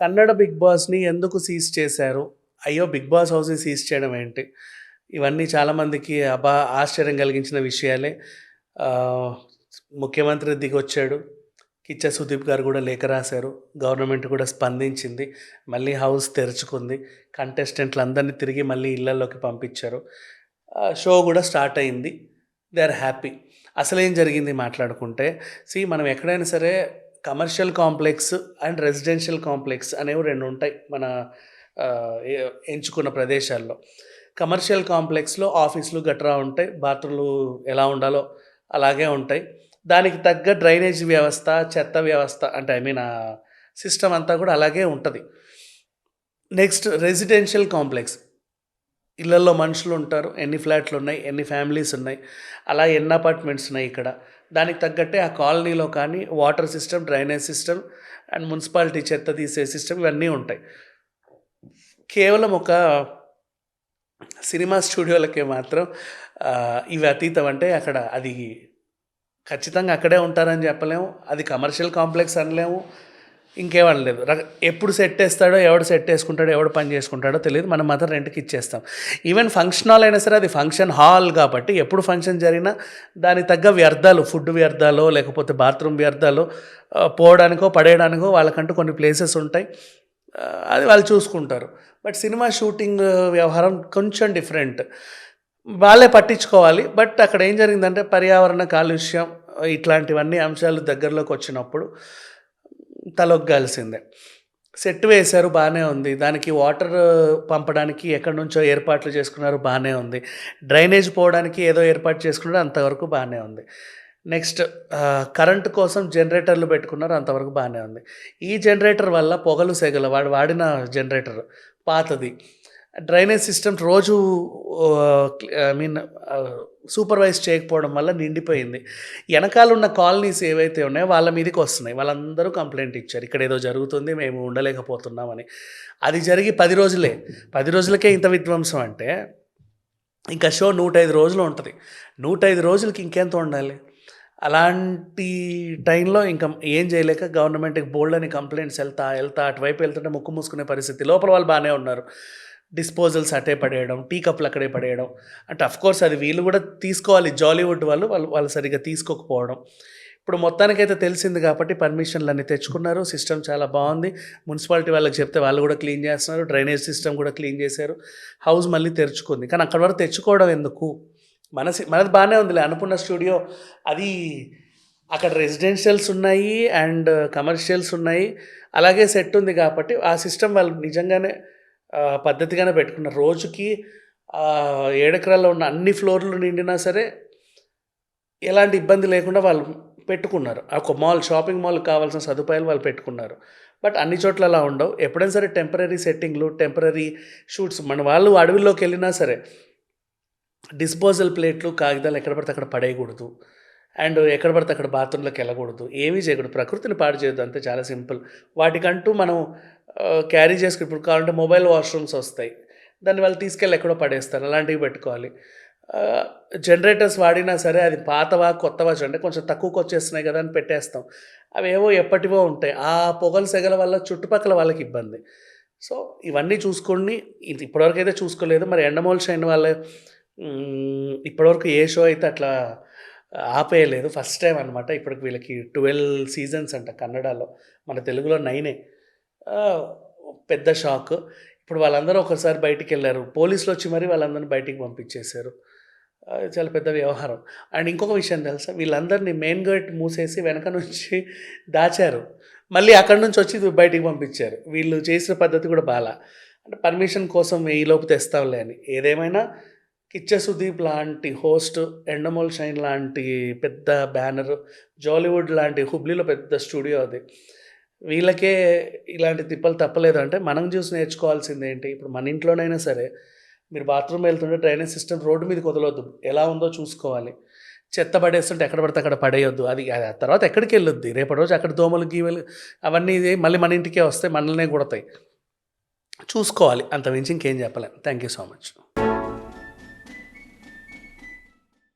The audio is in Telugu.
కన్నడ బిగ్ బాస్ని ఎందుకు సీజ్ చేశారు? అయ్యో బిగ్ బాస్ హౌస్ని సీజ్ చేయడం ఏంటి? ఇవన్నీ చాలామందికి అబా ఆశ్చర్యం కలిగించిన విషయాలే. ముఖ్యమంత్రి దిగొచ్చాడు. కిచ్చ సుదీప్ గారు కూడా లేఖ రాశారు. గవర్నమెంట్ కూడా స్పందించింది. మళ్ళీ హౌస్ తెరుచుకుంది. కంటెస్టెంట్లు అందరినీ తిరిగి మళ్ళీ ఇళ్ళలోకి పంపించారు. షో కూడా స్టార్ట్ అయింది. They are happy. అసలేం జరిగింది మాట్లాడుకుంటే? సి మనం ఎక్కడైనా సరే commercial complex and residential complex అనేవి రెండు ఉంటాయి మన ఎంచుకున్న ప్రదేశాల్లో. కమర్షియల్ కాంప్లెక్స్లో ఆఫీసులు గట్రా ఉంటాయి బాత్రూమ్లు ఎలా ఉండాలో అలాగే ఉంటాయి. దానికి తగ్గ డ్రైనేజ్ వ్యవస్థ చెత్త వ్యవస్థ అంటే ఐ మీన్ సిస్టమ్ అంతా కూడా అలాగే ఉంటుంది. Next residential complex. ఇళ్ళల్లో మనుషులు ఉంటారు ఎన్ని ఫ్లాట్లు ఉన్నాయి ఎన్ని ఫ్యామిలీస్ ఉన్నాయి అలా ఎన్ని అపార్ట్మెంట్స్ ఉన్నాయి ఇక్కడ. దానికి తగ్గట్టే ఆ కాలనీలో కానీ water system drainage system and municipality చెత్త తీసే సిస్టమ్ ఇవన్నీ ఉంటాయి. కేవలం ఒక సినిమా స్టూడియోలకే మాత్రం ఇవి అతీతం అంటే అక్కడ అది ఖచ్చితంగా అక్కడే ఉంటారని చెప్పలేము. అది కమర్షియల్ కాంప్లెక్స్ అనలేము. ఇంకేమనలేదు రక- ఎప్పుడు సెట్ వేస్తాడో ఎవడు సెట్ వేసుకుంటాడో ఎవడు పని చేసుకుంటాడో తెలియదు. మనం మాత్రం రెంట్కి ఇచ్చేస్తాం. ఈవెన్ ఫంక్షన్ హాల్ అయినా సరే అది ఫంక్షన్ హాల్ కాబట్టి ఎప్పుడు ఫంక్షన్ జరిగినా దానికి తగ్గ వ్యర్థాలు ఫుడ్ వ్యర్థాలు లేకపోతే బాత్రూమ్ వ్యర్థాలు పోవడానికో పడేయడానికో వాళ్ళకంటూ కొన్ని ప్లేసెస్ ఉంటాయి. అది వాళ్ళు చూసుకుంటారు. బట్ సినిమా షూటింగ్ వ్యవహారం కొంచెం డిఫరెంట్ వాళ్ళే పట్టించుకోవాలి. బట్ అక్కడ ఏం జరిగిందంటే పర్యావరణ కాలుష్యం ఇట్లాంటివన్నీ అంశాలు దగ్గరలోకి వచ్చినప్పుడు తలొగ్గాల్సిందే. సెట్ వేశారు బాగానే ఉంది. దానికి వాటర్ పంపడానికి ఎక్కడి నుంచో ఏర్పాట్లు చేసుకున్నారు బాగానే ఉంది. డ్రైనేజ్ పోవడానికి ఏదో ఏర్పాటు చేసుకున్నారు అంతవరకు బాగానే ఉంది. నెక్స్ట్ కరెంట్ కోసం జనరేటర్లు పెట్టుకున్నారు అంతవరకు బాగానే ఉంది. ఈ జనరేటర్ వల్ల పొగలు సెగలు వాడు వాడిన జనరేటర్ పాతది. డ్రైనేజ్ సిస్టమ్ రోజు ఐ మీన్ సూపర్వైజ్ చేయకపోవడం వల్ల నిండిపోయింది. వెనకాల ఉన్న కాలనీస్ ఏవైతే ఉన్నాయో వాళ్ళ మీదకి వస్తున్నాయి. వాళ్ళందరూ కంప్లైంట్ ఇచ్చారు. ఇక్కడ ఏదో జరుగుతుంది మేము ఉండలేకపోతున్నామని. అది జరిగి పది రోజులే. పది రోజులకే ఇంత విధ్వంసం అంటే ఇంకా షో నూట ఐదు రోజులు ఉంటుంది. నూట ఐదు రోజులకి ఇంకెంత ఉండాలి? అలాంటి టైంలో ఇంకా ఏం చేయలేక గవర్నమెంట్కి బోల్డ్ అని కంప్లైంట్స్ వెళ్తా వెళ్తా అటువైపు వెళ్తుంటే ముక్కు మూసుకునే పరిస్థితి. లోపల వాళ్ళు బాగానే ఉన్నారు. డిస్పోజల్స్ అటే పడేయడం టీ కప్లు అక్కడే పడేయడం. అంటే కోర్స్ అది వీళ్ళు కూడా తీసుకోవాలి. జాలీవుడ్ వాళ్ళు వాళ్ళు వాళ్ళు సరిగ్గా తీసుకోకపోవడం. ఇప్పుడు మొత్తానికైతే తెలిసింది కాబట్టి పర్మిషన్లు అన్నీ తెచ్చుకున్నారు. సిస్టమ్ చాలా బాగుంది. మున్సిపాలిటీ వాళ్ళకి చెప్తే వాళ్ళు కూడా క్లీన్ చేస్తున్నారు. డ్రైనేజ్ సిస్టమ్ కూడా క్లీన్ చేశారు. హౌస్ మళ్ళీ తెరుచుకుంది. కానీ అక్కడ వరకు తెచ్చుకోవడం ఎందుకు? మనసి మనది బాగానే ఉందిలే. అనుకున్న స్టూడియో అది అక్కడ రెసిడెన్షియల్స్ ఉన్నాయి అండ్ కమర్షియల్స్ ఉన్నాయి. అలాగే సెట్ ఉంది కాబట్టి ఆ సిస్టమ్ వాళ్ళు నిజంగానే పద్ధతిగానే పెట్టుకున్నారు. రోజుకి ఏడెకరాల్లో ఉన్న అన్ని ఫ్లోర్లు నిండినా సరే ఎలాంటి ఇబ్బంది లేకుండా వాళ్ళు పెట్టుకున్నారు. ఆ ఒక మాల్ షాపింగ్ మాల్ కావాల్సిన సదుపాయాలు వాళ్ళు పెట్టుకున్నారు. బట్ అన్ని చోట్ల అలా ఉండవు. ఎప్పుడైనా సరే టెంపరీ సెట్టింగ్లు టెంపరీ షూట్స్ మన వాళ్ళు అడవిలోకి వెళ్ళినా సరే డిస్పోజల్ ప్లేట్లు కాగితాలు ఎక్కడ పడితే అక్కడ పడేయకూడదు. అండ్ ఎక్కడ పడితే అక్కడ బాత్రూంలోకి వెళ్ళకూడదు. ఏమీ చేయకూడదు. ప్రకృతిని పాడు చేయొద్దు. అంతే చాలా సింపుల్. వాటికంటూ మనం క్యారీ చేసుకుని ఇప్పుడు కావాలంటే మొబైల్ వాష్రూమ్స్ వస్తాయి. దాన్ని వాళ్ళు తీసుకెళ్ళి ఎక్కడో పడేస్తారు. అలాంటివి పెట్టుకోవాలి. జనరేటర్స్ వాడినా సరే అది పాతవా కొత్తవా అంటే కొంచెం తక్కువకి వచ్చేస్తున్నాయి కదా అని పెట్టేస్తాం. అవి ఏవో ఎప్పటివో ఉంటాయి. ఆ పొగలు సెగల వల్ల చుట్టుపక్కల వాళ్ళకి ఇబ్బంది. సో ఇవన్నీ చూసుకొని ఇది ఇప్పటివరకు అయితే చూసుకోలేదు. మరి ఎండమోల్ షైన్ వాళ్ళ ఇప్పటివరకు ఏ షో అయితే అట్లా ఆపేయలేదు. ఫస్ట్ టైం అనమాట ఇప్పటికి వీళ్ళకి ట్వెల్వ్ సీజన్స్ అంట కన్నడలో. మన తెలుగులో నైనే. పెద్ద షాక్. ఇప్పుడు వాళ్ళందరూ ఒకసారి బయటికి వెళ్ళారు. పోలీసులు వచ్చి మరీ వాళ్ళందరినీ బయటికి పంపించేశారు. చాలా పెద్ద వ్యవహారం. అండ్ ఇంకొక విషయం తెలుసా? వీళ్ళందరినీ మెయిన్ గేట్ మూసేసి వెనక నుంచి దాచారు. మళ్ళీ అక్కడి నుంచి వచ్చి బయటికి పంపించారు. వీళ్ళు చేసిన పద్ధతి కూడా బాలా. అంటే పర్మిషన్ కోసం ఈ లోపు తెస్తాంలే అని. ఏదేమైనా కిచ్చ సుదీప్ లాంటి హోస్ట్ ఎండమోల్ షైన్ లాంటి పెద్ద బ్యానర్ జాలీవుడ్ లాంటి హుబ్లీలో పెద్ద స్టూడియో అది. వీళ్ళకే ఇలాంటి తిప్పలు తప్పలేదు. అంటే మనం చూసి నేర్చుకోవాల్సింది ఏంటి? ఇప్పుడు మన ఇంట్లోనైనా సరే మీరు బాత్రూమ్ వెళ్తుంటే డ్రైనేజ్ సిస్టమ్ రోడ్డు మీదకి వదలొద్దు. ఎలా ఉందో చూసుకోవాలి. చెత్త పడేస్తుంటే ఎక్కడ పడితే అక్కడ పడేయొద్దు. అది ఆ తర్వాత ఎక్కడికి వెళ్ళొద్ది? రేపటి రోజు అక్కడ దోమలు గీవెలు అవన్నీ మళ్ళీ మన ఇంటికే వస్తాయి మనల్నే కొడతాయి. చూసుకోవాలి. అంత మించి ఇంకేం చెప్పలేం. Thank you so much